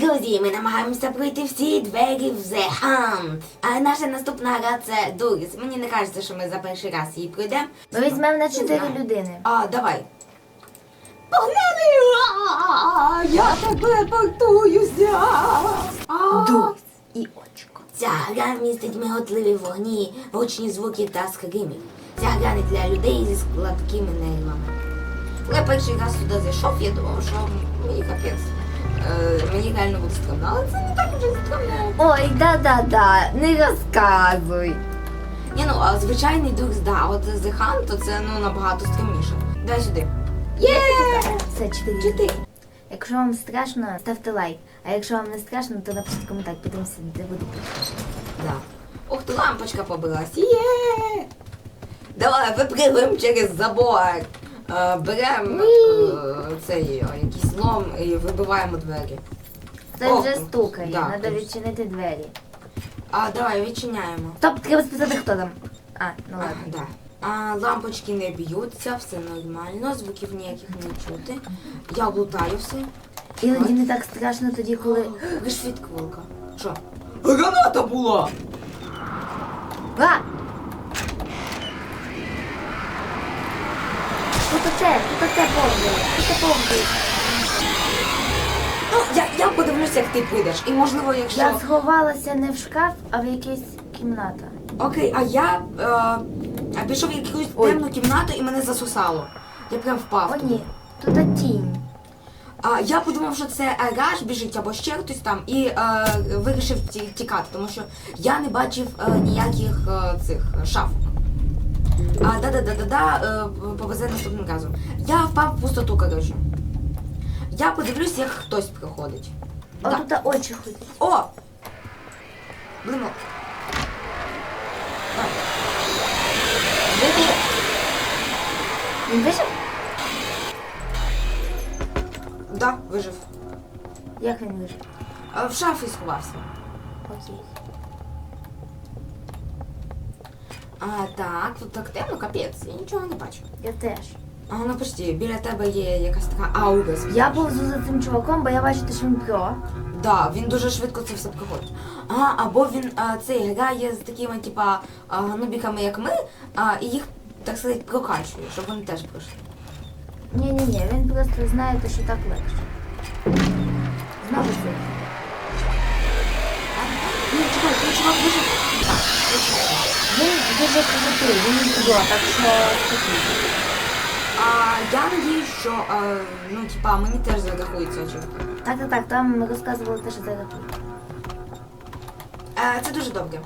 Друзі, ми намагаємося пройти всі двері в The Hunt. А наша наступна гра це Дуріс. Мені не кажеться, що ми за перший раз її пройдемо. Ми візьмемо на 4 знаю. людини. А, давай. Погнали! Я телепортуюся! А. Дурс і очко. Ця гра містить миготливі вогні, гучні звуки та скрими. Ця гра не для людей зі складкими нервами. Коли перший раз сюди зайшов, я думав, що мені капець. Е, мені реально буде стрімно, але це не так вже стрімно. Ой, да-да-да, не розказуй. Ні, ну а звичайний дух да, от The Hunt, то це ну набагато стрімніше. Дай сюди. Є! Все, 4 Чотири. Якщо вам страшно, ставте лайк. А якщо вам не страшно, то напишіть коментар, подивимося, де буде пішло. Да. Ух ти, лампочка побилась. Є! Давай випригуємо через забор. Беремо е, цей е, якийсь лом і вибиваємо двері. Це О, вже стукає, да, треба відчинити двері. А давай відчиняємо. Стоп, треба спитати, хто там. А, ну А, ладно. да. А, лампочки не б'ються, все нормально, звуків ніяких не чути. Я облутаю все. Іноді не так страшно тоді, коли. Швидколка. Що? Граната була! А! Що таке? Що таке повзає? Таке повзає? Ну, я, я подивлюся, як ти прийдеш. І можливо, якщо. Я сховалася не в шкаф, а в якась кімната. Окей, а я е, пішов в якусь Ой. темну кімнату і мене засосало. Я прям впав. О, ні, тут тінь. А, я подумав, що це Араш біжить або ще хтось там, і е, вирішив ті- тікати, тому що я не бачив е, ніяких е, цих е, шафок. А да-да-да-да-да, е, повезе наступним разом. Я впав в пустоту, коротше. Я подивлюсь, як хтось приходить. О, Да. тут очі ходять. О! Блимо. Він вижив? Да, вижив. Як він вижив? А, В шафі сховався. Окей. А, так, тут так темно, капець, я нічого не бачу. Я теж. А ну почти, біля тебе є якась така аура. Я повзу за цим чуваком, бо я бачу, що він про. Да, він дуже швидко це все проходить. А, або він а, цей грає з такими, типа, а, нубіками, як ми, а, і їх, так сказати, прокачує, щоб вони теж пройшли. Ні-ні-ні, він просто знає, те, що так легше. Знову це. Ні, чекай, той чувак дуже... Так. Він дуже крутий, він про, так що. А я надіюсь, що, а, ну, типа, мені теж зарахується очівка. Так, так, так, там розказували те, що це. Е, Це дуже добре.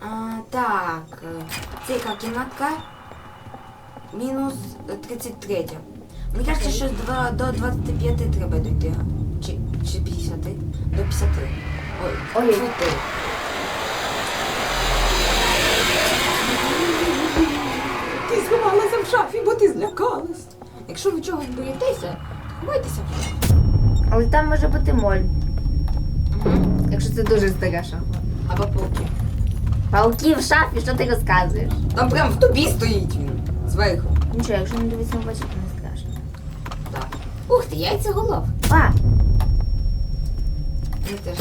А, так, е, це яка кімнатка? Мінус е, 33. Мені кажеться, що два- до 25 треба дійти. Чи, чи 50? До 50. Ой, Ой. фу в шафі, бо ти злякалась. Якщо ви чогось боїтеся, то ховайтеся в шафі. Але там може бути моль, якщо це дуже стара шафа. Або пауки. Пауки в шафі, що ти розказуєш? Там прям в тобі стоїть він. Зверху. Нічого, якщо не дивитися в очі, то не страшно. Так. Ух ти, яйця голов. А, Мені теж.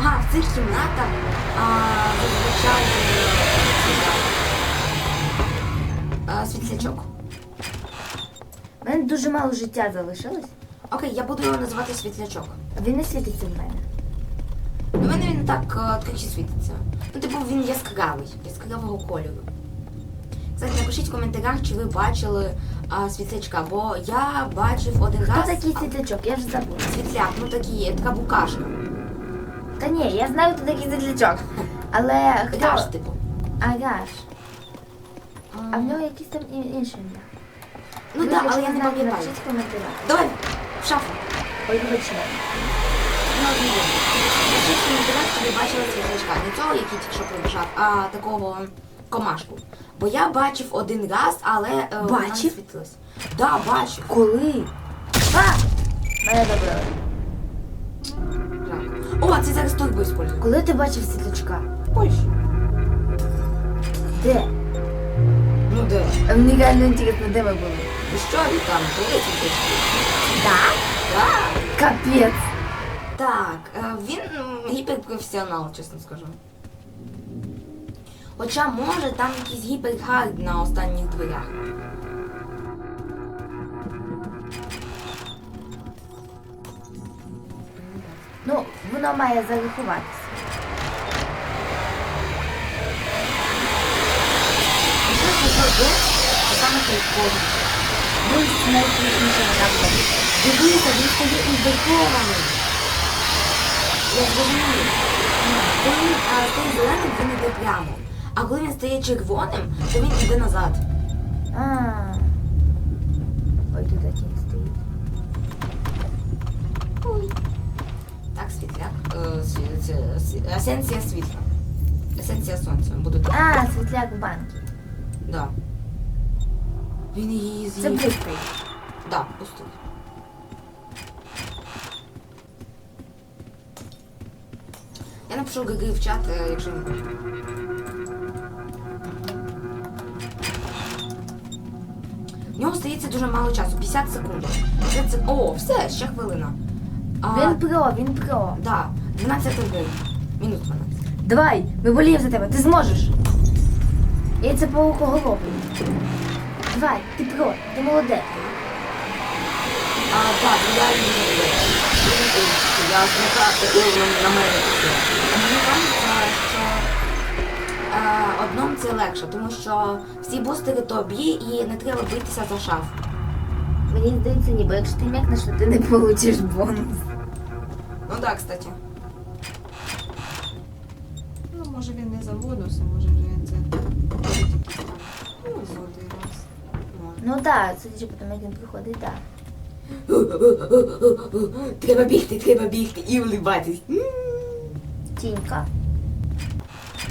Ага, в цих кімнатах зазвичай світлячок. в мене дуже мало життя залишилось. Окей, я буду його називати світлячок. Він не світиться в мене. У мене він так а, трохи світиться. Ну, типу, він яскравий, яскравого кольору. Кстати, напишіть в коментарях, чи ви бачили а, світлячка, бо я бачив один Хто раз. такий світлячок? Я вже забула. Світляк, ну такий, така букашка. Та ні, я знаю, хто такий світлячок. Але хто? Гаш, типу. А, Гаш. А в нього якісь там і- інші ім'я. Ну так, але я не пам'ятаю. Напишіть в коментарях. Давай, в шафу. Ой, вибачте. Ну, ні. Напишіть в коментарях, чи ви бачили світлячка. Не цього, який тільки що прибіжав, а такого комашку. Бо я бачив один раз, але е, вона не Бачив? світилась. Да, бачив. Коли? А! Мене добили. О, це зараз турбо использую. Коли ти бачив світлячка? Польщі. Де? Ну Ну де? А Мені реально інтересно, де ми були. Ну що ви там? Коли це ти? Так? Капець. Так, е, він м, гіперпрофесіонал, чесно скажу. Хоча може там якийсь гіперхард на останніх дверях. Ну, воно має? Це саме прикольно. Він найсмішніше там був. Він стає інвертований. Я зрозумів. Коли він стає зеленим, він йде прямо. А коли він стає червоним, то він йде назад. А. Есенція світла. Есенція сонця. Буду так. А, світляк в банки. Да. Він її Це з'їв. близький. Да, пустий. Я напишу ГГ в чат, е, якщо не хоче. В нього стається дуже мало часу, 50 секунд. 50 сек... О, все, ще хвилина. А, Він про, він про. Да, 12 хвилин. Мінус 12. Давай, ми боліємо за тебе, ти зможеш. Я це паукоголовий. Давай, ти про, ти молодець. А, так, я не Я зникаю на мене таке. Мені кажеться, що е, одному це легше, тому що всі бустери тобі і не треба битися за шаф. Мені здається, ніби якщо ти м'якнеш, то ти не получиш бонус. Ну так, кстати. Ну, може він не за може вже він це. Ну, золотий раз. Ну так, судячи по тому, як він приходить, так. Треба бігти, треба бігти і улибатись. М. Тінька.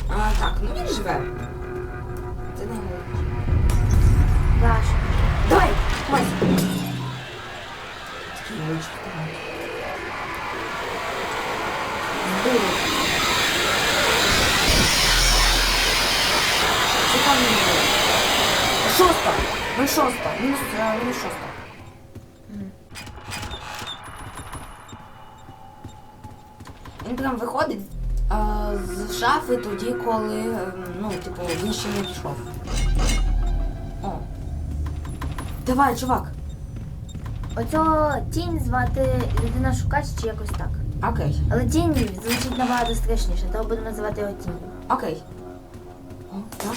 А, так, ну він живе. Це не головне. Ваша. Давай, Мась. Такі ручки. Дури. Що там не було? Шоста. Ну шоста. Мінус, е, мінус шоста. Він прям виходить а, з шафи тоді, коли, е, ну, типу, він ще не пішов. О. Давай, чувак. Оцього тінь звати людина шукач чи якось так. Окей. Але тінь звучить набагато страшніше, того будемо називати його тінь. Окей. О, так.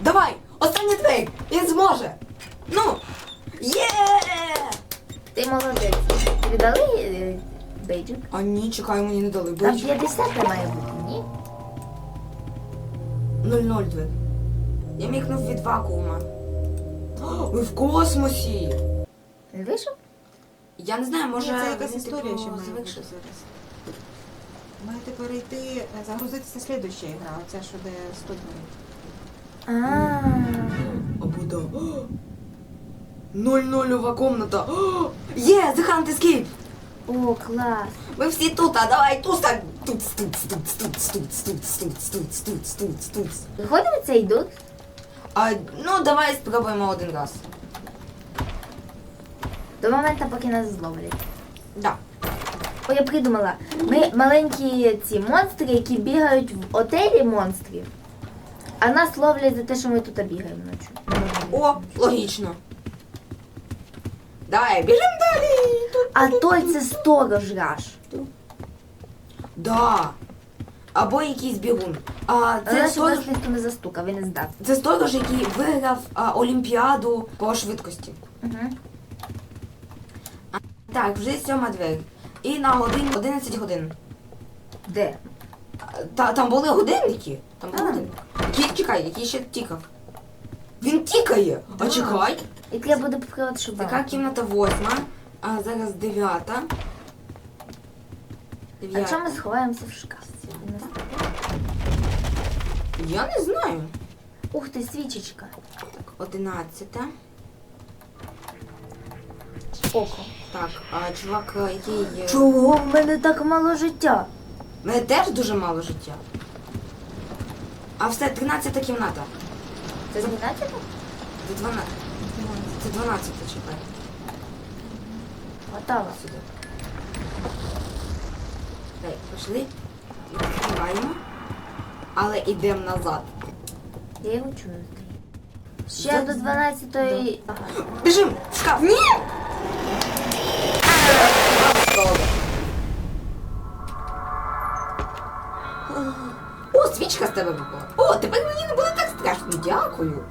Давай! Останній двері! Він зможе! Ну! Є! Ти молодець. Тобі дали е, бейджик? А ні, чекай, мені не дали. Там Бич. 50 має бути, ні? 0-0 двері. Я мікнув від вакуума. О, Ви в космосі! Він вийшов? Я не знаю, може. Це якась він, історія типу, ще має бути завершив. зараз. Маєте перейти, е, загрузитися слідуща гра, оця, що де 100 днів. А. Або да. 0-0 комната. О! Є, The Hunt Escape! О, клас. Ми всі тут, а давай туса. Тут, тут, тут, тут, тут, тут, тут, тут, тут, тут, тут. Виходимо це йдуть? А, ну, давай спробуємо один раз. До моменту, поки нас зловлять. Да. О, я придумала. Ми маленькі ці монстри, які бігають в отелі монстрів, а нас ловлять за те, що ми тут бігаємо ночі. О, логічно. Давай, біжимо далі. А той це сторож раш. Да. Або якийсь бігун. А, це щоб нас сторож, ніхто не застукав, він не здав. це сторож, який виграв а, Олімпіаду по швидкості. Угу. Так, вже сьома двері. І на годині 11 годин. Де? Та, там були годинники. Там були А. годинники. Який, чекай, який ще тікав. Він тікає! А чекай. І треба буде покривати, щоб Така кімната восьма, а зараз дев'ята. А Дев'ята. ми сховаємося в шкаф? Він нас- Я не знаю. Ух ти, свічечка. Так, одинадцята. Око. Так, а чувак, а, який. Чого в мене так мало життя? У мене теж дуже мало життя. А А все, 13 кімната. Це 12? Це 12. Це 12 чекай. Готово. Сюди. Так, пішли. Відкриваємо. Але йдемо назад. Я його чую. Ще до 12-ї. Ага. Біжим! Шкаф! Ні! О, свічка з тебе випала. О, тепер мені не буде так страшно. Дякую.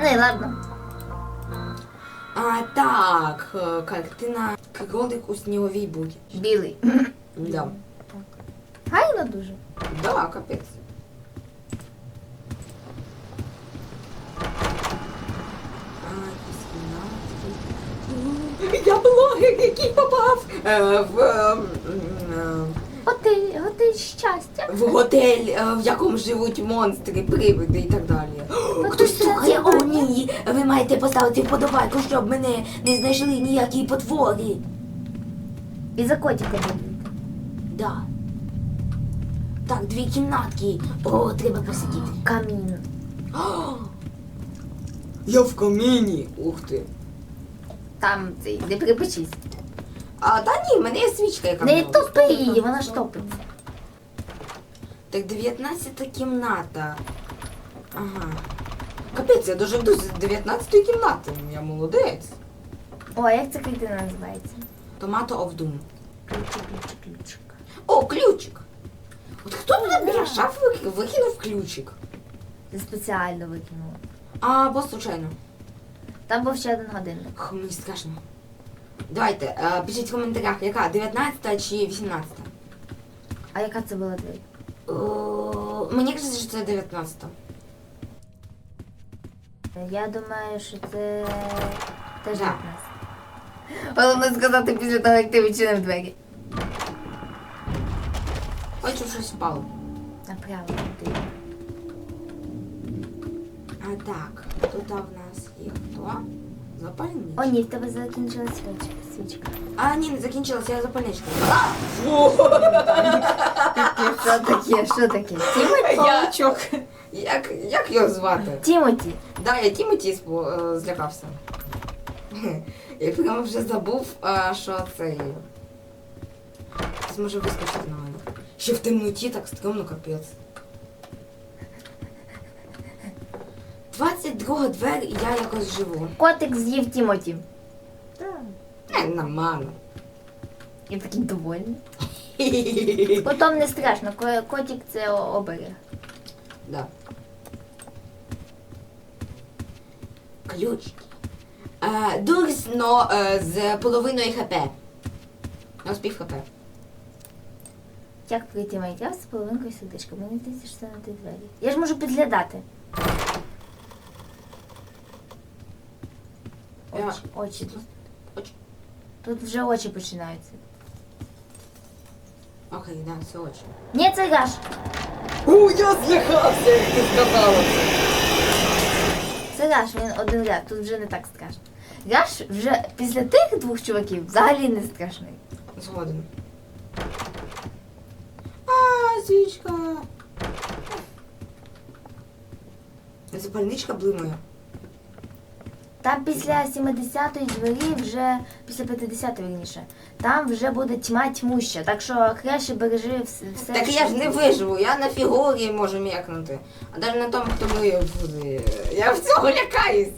Ну і ладно. А, так, е, картина кролик у сніговій буді. Білий. Да. Гарно дуже. Да, капець. А, якісь кімнатки. Я блогер, який попав е, в, е, м, Готель, готель щастя. е, в готель, е, в якому живуть монстри, привиди і так далі. Хтось це о ні, ви маєте поставити вподобайку, щоб мене не знайшли ніякі потвори. І за котика. Да. Так, дві кімнатки. О, треба посидіти. Камін. Я в каміні. Ух ти. Там цей, не припечись. А та ні, в мене є свічка, яка. Не мені топи її, вона ж топиться. Так, 19 кімната. Ага. Капець, я дожив до 19 кімнати. Я молодець. О, а як ця картина називається? Tomato of Doom. Ключик, ключик, ключик. О, ключик. От хто мене біля шафи викинув ключик? Це спеціально викинула. А, або случайно. Там був ще один годинник. Х, мені страшно. Давайте, е, пишіть в коментарях, яка 19 чи 18. А яка це була двері? О, мені кажеться, що це 19. Я думаю, що це теж Да. 19. Головне сказати після того, як ти відчинив двері. Хочу щось впало. Направо туди. А так, тут у нас є хто? Запальник. О, ні, в тебе закінчилась свічка. свічка. А, ні, не закінчилася, я запальничка. Що таке? Що таке? Паучок. Як, як його звати? Тімоті. Да, я Тімоті спо- е, злякався. Я прямо вже забув, а, що це. Зможе вискочити на мене. Ще в темноті так стрьомно капець. 22 двері і я якось живу. Котик з'їв Тімоті. Не, нормально. Я такий довольний. Котом не страшно, ко- котик це о- оберег. Да. Ключ. Е, Дурс, но е, з половиною хп. Ну, з пів хп. Як прийти Майнкрафт з половинкою сердечка? Мені здається, що це на ті двері. Я ж можу підглядати. Я- Очі, очі. Тут, Очі. тут вже очі починаються. Окей, да, це очі. Ні, це гаш. У, я злякався, як ти сказала це. Гаш, він один ряд, тут вже не так страшно. Гаш вже після тих двох чуваків взагалі не страшний. Згоден. А, свічка. Запальничка блимає. Там після 70-ї двері вже, після 50-ї вірніше, там вже буде тьма тьмуща, так що краще бережи вс- все. Так я ж не виживу, я на фігурі можу м'якнути. А навіть на тому, хто ми в... Я в цього лякаюсь.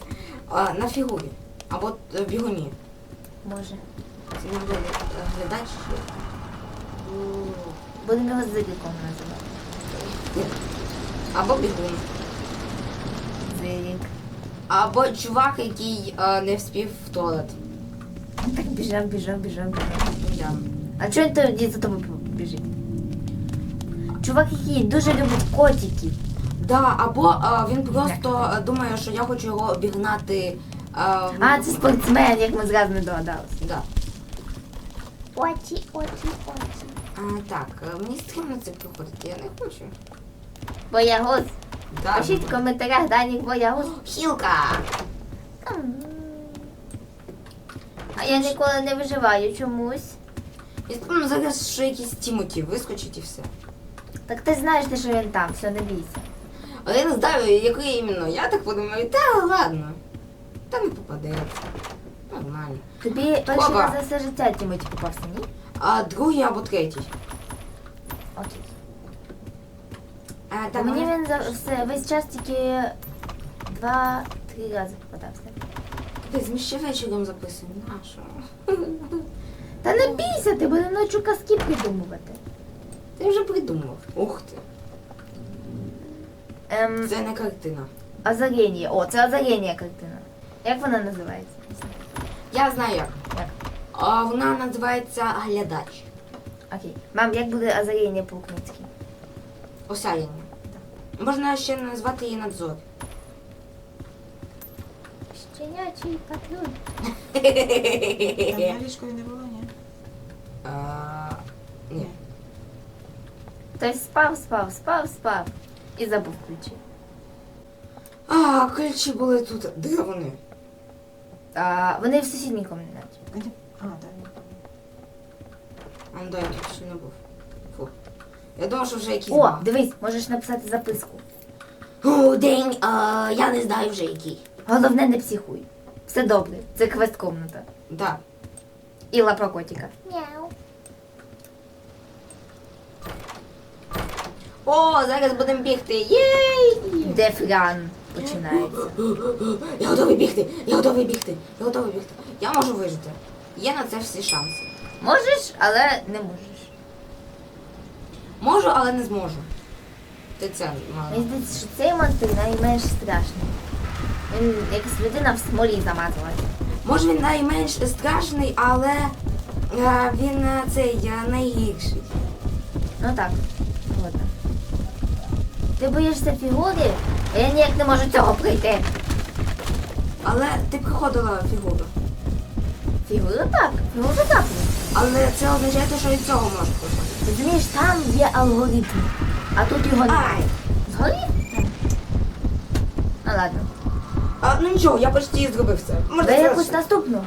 А, на фігурі. Або е, бігуні. Може. Це не буде е, глядач. М, Будемо його зириком називати. Або бігун. Зирик. Або чувак, який е, не вспів в туалет. Так біжав, біжав, біжав, біжав. Да. А чого він тоді за тобою біжить? Чувак, який дуже любить котиків. Да, або е, він просто е, думає, що я хочу його обігнати. в- А, це спортсмен, як ми зразу не догадалися. Да. Очі, очі, очі. А, так, е, мені стрімно це проходити, я не хочу. Боягуз. Да. Пишіть в коментарях Данік Боягуз. Хілка! А я ніколи не виживаю чомусь. Я думаю, зараз ще якийсь Тімоті вискочить і все. Так ти знаєш, те, що він там, все, не бійся. Але я не знаю, який іменно. Я так подумаю, та ладно. Та не попаде. Нормально. Тобі перший раз за все життя Тімоті попався, ні? А другий або третій. Окей. А, Та так, мені він за все весь час тільки два-три рази попадався. Ти ми ще вечором записуємо. Нащо? Та не бійся, ти будемо ночі казки придумувати. Ти вже придумав. Ух ти. Ем, Це не картина. озарення. О, це озарення картина. Як вона називається? Я знаю як. Як? А вона називається глядач. Окей. Мам, як буде озарення по-українськи? Осяяння. Можна ще назвати її надзор. Щенячий патруль. Там на ліжкові не було, ні? А, Ні. Хтось спав, спав, спав, спав. І забув ключі. А, ключі були тут. Де вони? А, вони в сусідній кімнаті. А, пам'ятаю. А, ну да, я тут ще не був. Я думав, що вже якийсь О, дивись, можеш написати записку. О, день, а, я не знаю вже який. Головне, не психуй. Все добре, це квест комната. Да. І лапа котика. Мяу. О, зараз будемо бігти. Єй! Дефран починається. Я готовий бігти, я готовий бігти, я готовий бігти. Я можу вижити. Є на це всі шанси. Можеш, але не можеш. Можу, але не зможу. Ти це мало. Мені здається, що цей монстр найменш страшний. Він якась людина в смолі замазалась. Може він найменш страшний, але е, він е, цей е, найгірший. Ну так, згодна. Ти боїшся фігури? А я ніяк не можу цього пройти. Але ти проходила фігуру. Фігура так, фігура так. Але це означає, що і цього можеш проходити. Розумієш, там є алгоритм, а тут його немає. Ай! Згорів? Ну ладно. А, ну нічого, я почти зробив це. Можна Дай це якусь ще? наступну.